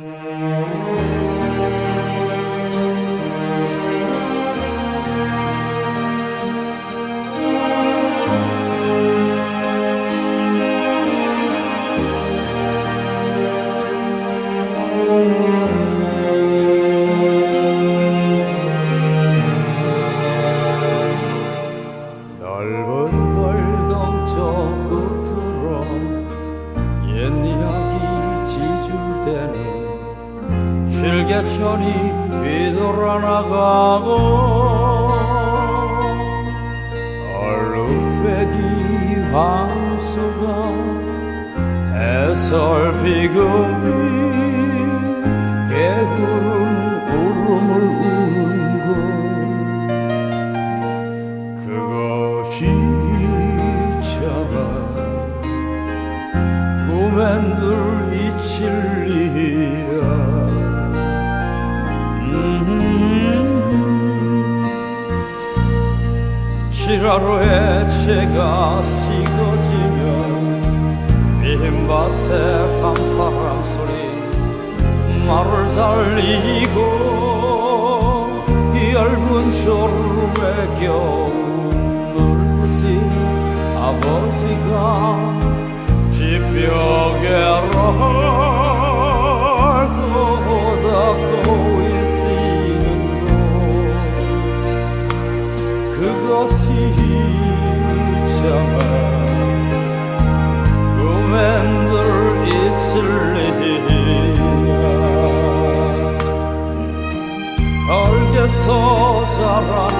옛 이야기 지줄대는 실개천이 뒤돌아나가고 얼룩배기 황소가 해설 비금이 개구름 울음을 우는 곳 그것이 참아 꿈엔들 이칠 리 지라로의 채가 식어지면 빈밭에 밤바람 소리 말을 달리고 얇은 졸음에 겨우 늙으신 아버지가 쥐뼈개로 그것이 정말 꿈엔들 잊을 리야 헐게서 자란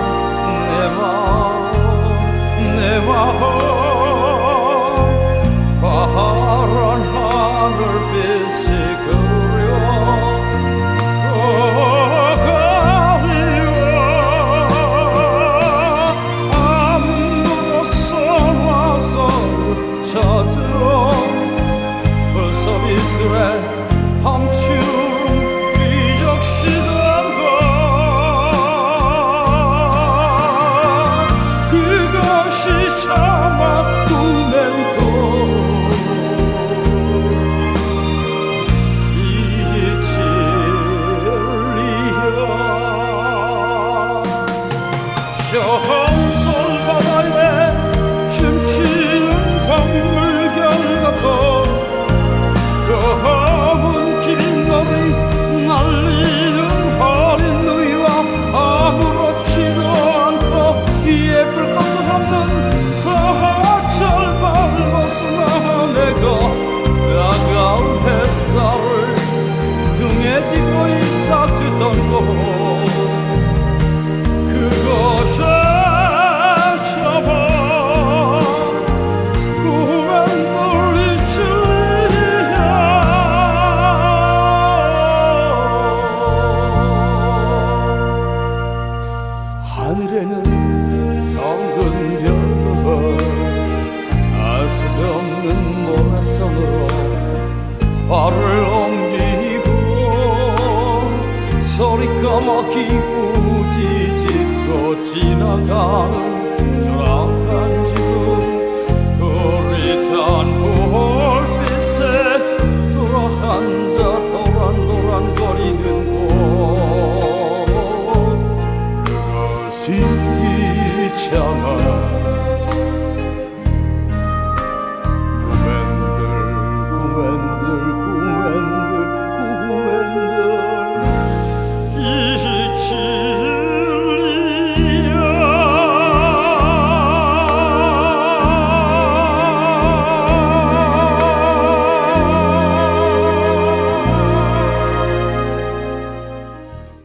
저 소리가 막히고 지짓고 지나가는 조랑한